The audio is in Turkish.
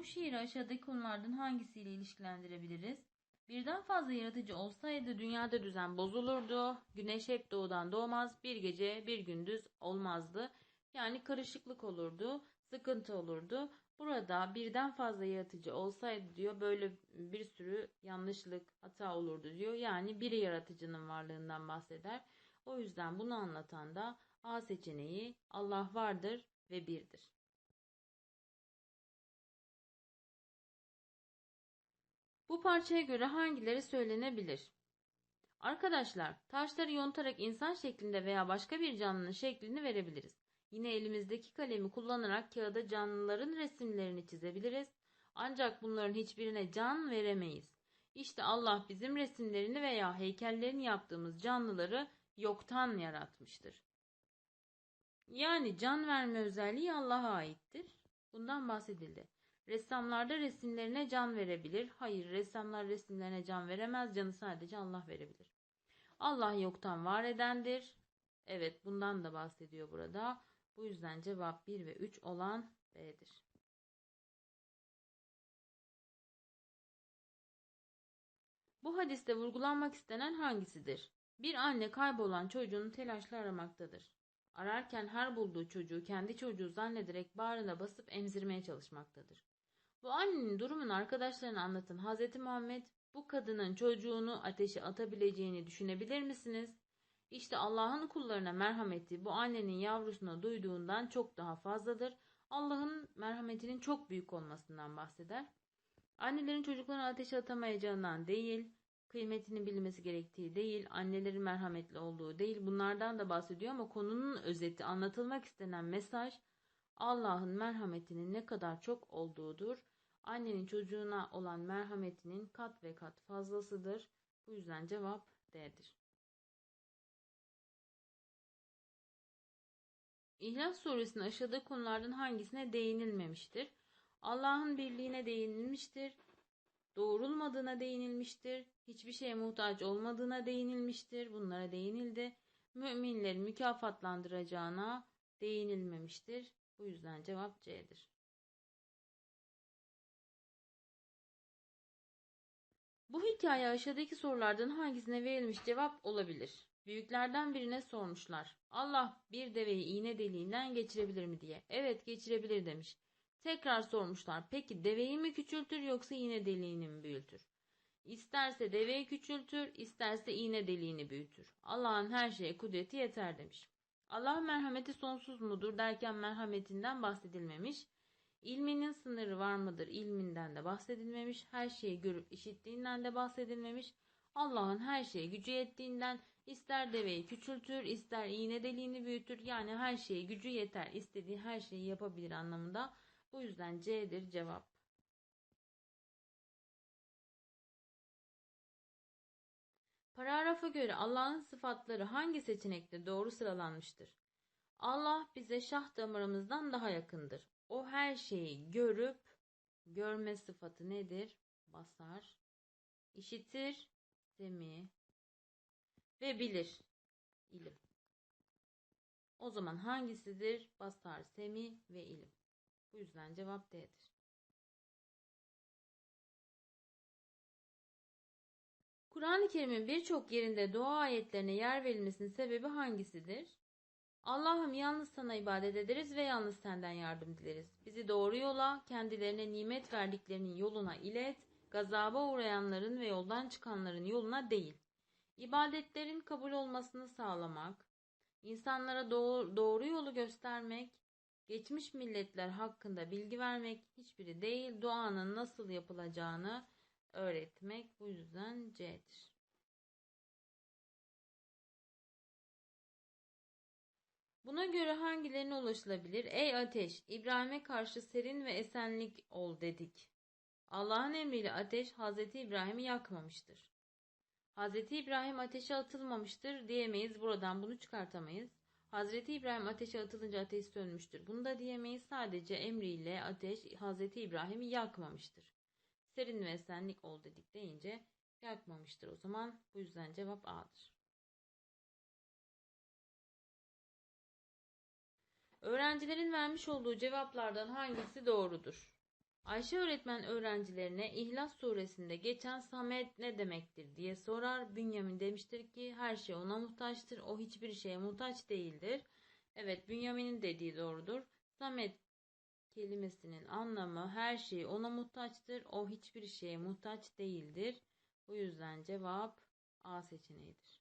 Bu şiiri aşağıdaki konulardan hangisiyle ilişkilendirebiliriz? Birden fazla yaratıcı olsaydı dünyada düzen bozulurdu. Güneş hep doğudan doğmaz. Bir gece bir gündüz olmazdı. Yani karışıklık olurdu, sıkıntı olurdu. Burada birden fazla yaratıcı olsaydı diyor böyle bir sürü yanlışlık, hata olurdu diyor. Yani bir yaratıcının varlığından bahseder. O yüzden bunu anlatan da A seçeneği Allah vardır ve birdir. Bu parçaya göre hangileri söylenebilir? Arkadaşlar, taşları yontarak insan şeklinde veya başka bir canlının şeklini verebiliriz. Yine elimizdeki kalemi kullanarak kağıda canlıların resimlerini çizebiliriz. Ancak bunların hiçbirine can veremeyiz. İşte Allah bizim resimlerini veya heykellerini yaptığımız canlıları yoktan yaratmıştır. Yani can verme özelliği Allah'a aittir. Bundan bahsedildi. Ressamlar da resimlerine can verebilir. Hayır, ressamlar resimlerine can veremez. Canı sadece Allah verebilir. Allah yoktan var edendir. Evet, bundan da bahsediyor burada. Bu yüzden cevap 1 ve 3 olan B'dir. Bu hadiste vurgulanmak istenen hangisidir? Bir anne kaybolan çocuğunu telaşla aramaktadır. Ararken her bulduğu çocuğu kendi çocuğu zannederek bağrına basıp emzirmeye çalışmaktadır. Bu annenin durumunu arkadaşlarına anlatın. Hz. Muhammed bu kadının çocuğunu ateşe atabileceğini düşünebilir misiniz? İşte Allah'ın kullarına merhameti bu annenin yavrusuna duyduğundan çok daha fazladır. Allah'ın merhametinin çok büyük olmasından bahseder. Annelerin çocuklarını ateşe atamayacağından değil, kıymetini bilmesi gerektiği değil, annelerin merhametli olduğu değil bunlardan da bahsediyor ama konunun özeti anlatılmak istenen mesaj Allah'ın merhametinin ne kadar çok olduğudur. Annenin çocuğuna olan merhametinin kat ve kat fazlasıdır. Bu yüzden cevap D'dir. İhlas suresinin aşağıda konulardan hangisine değinilmemiştir? Allah'ın birliğine değinilmiştir. Doğrulmadığına değinilmiştir. Hiçbir şeye muhtaç olmadığına değinilmiştir. Bunlara değinildi. Müminleri mükafatlandıracağına değinilmemiştir. Bu yüzden cevap C'dir. Bu hikaye aşağıdaki sorulardan hangisine verilmiş cevap olabilir? Büyüklerden birine sormuşlar. Allah bir deveyi iğne deliğinden geçirebilir mi diye. Evet geçirebilir demiş. Tekrar sormuşlar. Peki deveyi mi küçültür yoksa iğne deliğini mi büyütür? İsterse deveyi küçültür, isterse iğne deliğini büyütür. Allah'ın her şeye kudreti yeter demiş. Allah merhameti sonsuz mudur derken merhametinden bahsedilmemiş. İlminin sınırı var mıdır? İlminden de bahsedilmemiş. Her şeyi görüp işittiğinden de bahsedilmemiş. Allah'ın her şeye gücü yettiğinden ister deveyi küçültür, ister iğne deliğini büyütür. Yani her şeye gücü yeter, istediği her şeyi yapabilir anlamında. Bu yüzden C'dir cevap. Paragrafa göre Allah'ın sıfatları hangi seçenekte doğru sıralanmıştır? Allah bize şah damarımızdan daha yakındır. O her şeyi görüp görme sıfatı nedir? Basar. İşitir, semi ve bilir. ilim. O zaman hangisidir? Basar, semi ve ilim. Bu yüzden cevap D'dir. Kur'an-ı Kerim'in birçok yerinde dua ayetlerine yer verilmesinin sebebi hangisidir? Allah'ım yalnız sana ibadet ederiz ve yalnız senden yardım dileriz. Bizi doğru yola, kendilerine nimet verdiklerinin yoluna ilet, gazaba uğrayanların ve yoldan çıkanların yoluna değil. İbadetlerin kabul olmasını sağlamak, insanlara doğru, yolu göstermek, geçmiş milletler hakkında bilgi vermek hiçbiri değil, duanın nasıl yapılacağını öğretmek bu yüzden C'dir. Buna göre hangilerine ulaşılabilir? Ey ateş, İbrahim'e karşı serin ve esenlik ol dedik. Allah'ın emriyle ateş Hazreti İbrahim'i yakmamıştır. Hazreti İbrahim ateşe atılmamıştır diyemeyiz. Buradan bunu çıkartamayız. Hazreti İbrahim ateşe atılınca ateş sönmüştür. Bunu da diyemeyiz. Sadece emriyle ateş Hazreti İbrahim'i yakmamıştır. Serin ve esenlik ol dedik deyince yakmamıştır o zaman. Bu yüzden cevap A'dır. Öğrencilerin vermiş olduğu cevaplardan hangisi doğrudur? Ayşe öğretmen öğrencilerine İhlas suresinde geçen Samet ne demektir diye sorar. Bünyamin demiştir ki her şey ona muhtaçtır. O hiçbir şeye muhtaç değildir. Evet Bünyamin'in dediği doğrudur. Samet kelimesinin anlamı her şey ona muhtaçtır. O hiçbir şeye muhtaç değildir. Bu yüzden cevap A seçeneğidir.